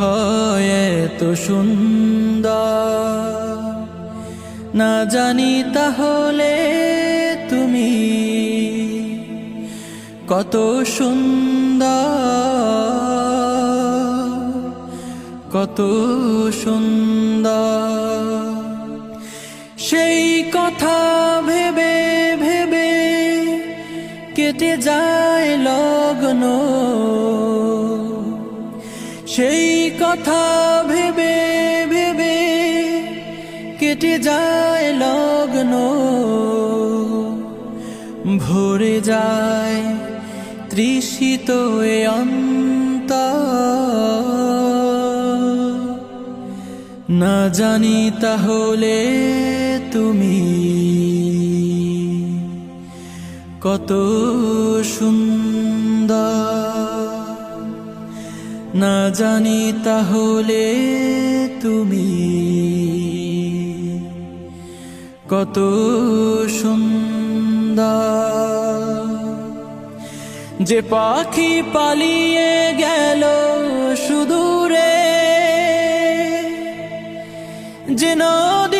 হয় এত সুন্দর। না জানি তাহলে তুমি কত সুন্দর কত সুন্দর। সেই কথা ভেবে ভেবে কেটে যায় লগ্ন। সেই কথা ভেবে ভেবে কেটে যায় লগ্ন। ভরে যায় তৃষিত এ অন্তর। না জানি তাহলে তুমি কত সুন্দর। না জানি তাহলে তুমি কত যে পাখি পালিয়ে গেল সুদূরে যে নদী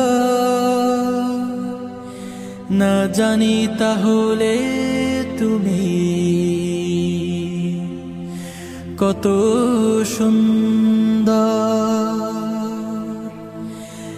না জানি তাহলে তুমি কত সুন্দর।